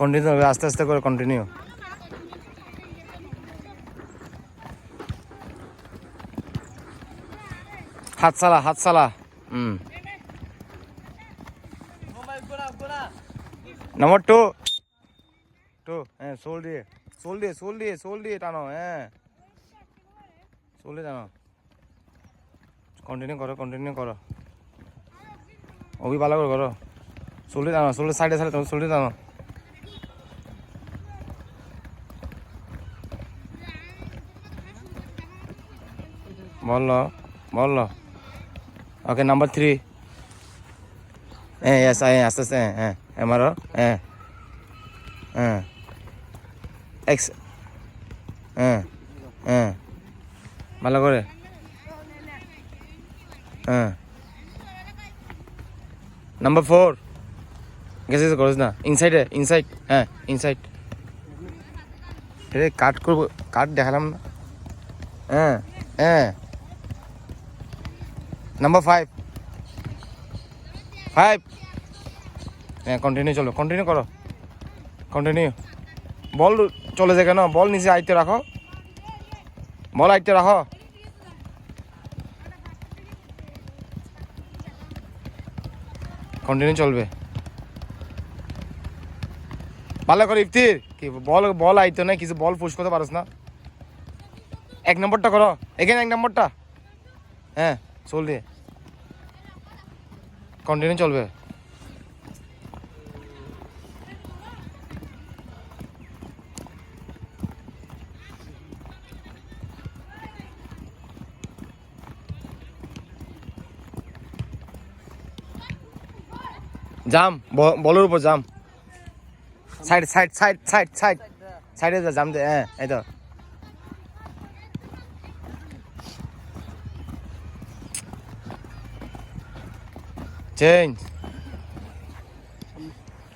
Continue আস্তে আস্তে করে কন্টিনিউ হাত সালা হাত সালা হুম নম্বর টু টু হ্যাঁ সোল দিয়ে। সোল দিয়ে সোল দিয়ে সোল দিয়ে টানো হ্যাঁ। সোল টানো। কন্টিনিউ করো কন্টিনিউ করো। অভি ভালো করে করো। সোল টানো সোল সাইডে সাইডে সোল টানো। Molo. Molo. Okay, number three. Eh, yes, I yes, yes, eh, eh. Amaro, eh. Eh. X. Eh. Eh. Malagore. Eh. Number four. গেছে করিস না ইনসাইডে ইনসাইড হ্যাঁ ইনসাইড রে কাট করব কাট দেখালাম না হ্যাঁ হ্যাঁ নাম্বার ফাইভ ফাইভ হ্যাঁ কন্টিনিউ চলো কন্টিনিউ করো। কন্টিনিউ বল, চলে যায় কেন? বল নিচে আইতে রাখো। বল আইতে রাখো। কন্টিনিউ চলবে। ভালো করে ইফতির। কি, বল বল আইতো না কিছু বল পুশ করতে পারস না। এক নম্বরটা করো। এখানে এক নম্বরটা। হ্যাঁ। চল কন্টিনিউ চলবে। জাম বলের উপর জাম। Side side side side side সাইডে জাম দে হ্যাঁ এই তো। চেঞ্জ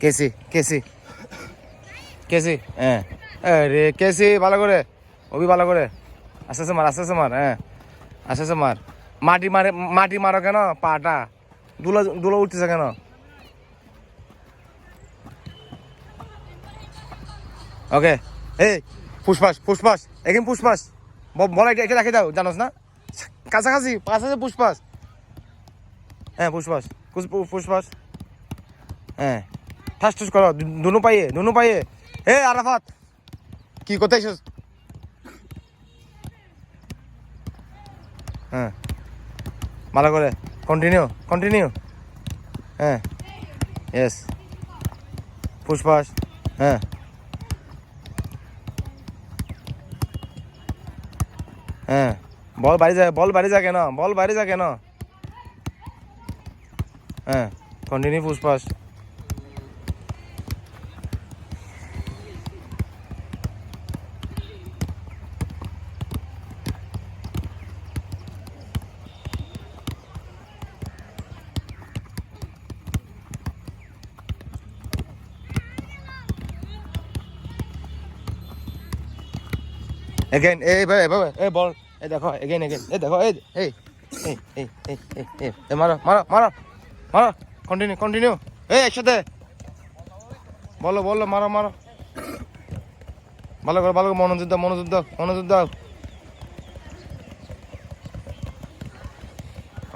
কেসি কেসি কেসি হ্যাঁ রে কেসি ভালো করে। ওবি ভালো করে। আস্তে আস্তে মার আস্তে আস্তে মার হ্যাঁ আস্তে আস্তে মার। মাটি মারে মাটি মারো কেন? পাটা। দুলো দুলো উঠতেছে কেন? ওকে। এই পুষ্পাস পুষ্পাস। এখানে পুষ্পাস। বল এটা এটা রেখে দাও জানোস না? কাছাকাছি কাছাকাছি পুষ্পাস। হ্যাঁ পুষ্পাস পুষ্পাস হ্যাঁ। ঠাস, ঠুস করো দুনো পাইয়ে দুনো পাইয়ে। এ, আরাফাত! কি, কোথায় হ্যাঁ। ভালো করে কন্টিনিউ কন্টিনিউ হ্যাঁ। ইয়েস পুষ্পাস হ্যাঁ। হ্যাঁ। বল বাড়ি যায় বল বাড়ি যা কেন, বল বাড়ি যা কেন। হ্যাঁ ഫുസ് പാസ് এগেন এই ভাই ভাই এই বল এই দেখো এগেন এগেন এই দেখো এই এই এই এই এই মারো মারো মারো। মারো কন্টিনিউ কন্টিনিউ এই, একসাথে। বলো বলো, মারো মারো। ভালো করে ভালো করে, মনোযোগ দাও মনোযোগ দাও মনোযোগ দাও।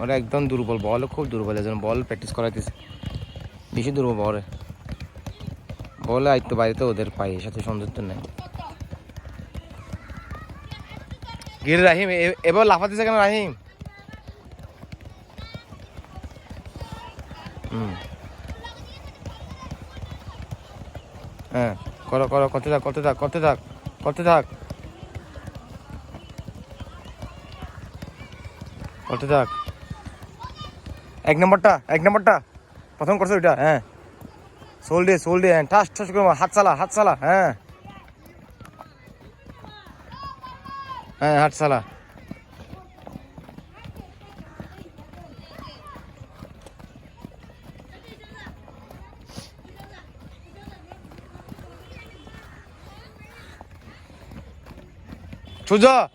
ওরা একদম দুর্বল বল খুব দুর্বল এজন বল প্র্যাকটিস করাইতেছে। বেশি দুর্বল বলে বলে আইতো বাড়িতে ওদের পায়ে সাথে সৌন্দর্য নেই। গির রাহিম এবার লাফাতেছে কেন রাহিম? হ্যাঁ করো করো, করতে থাক করতে থাক করতে থাক করতে থাক। করতে থাক। এক নম্বরটা এক নম্বরটা। প্রথম করছ ওইটা হ্যাঁ। সোল ডে সোল ডে হ্যাঁ ঠাস ঠাস করে হাত চালা হাত চালা হ্যাঁ। হ্যাঁ হাট চালা। 조자.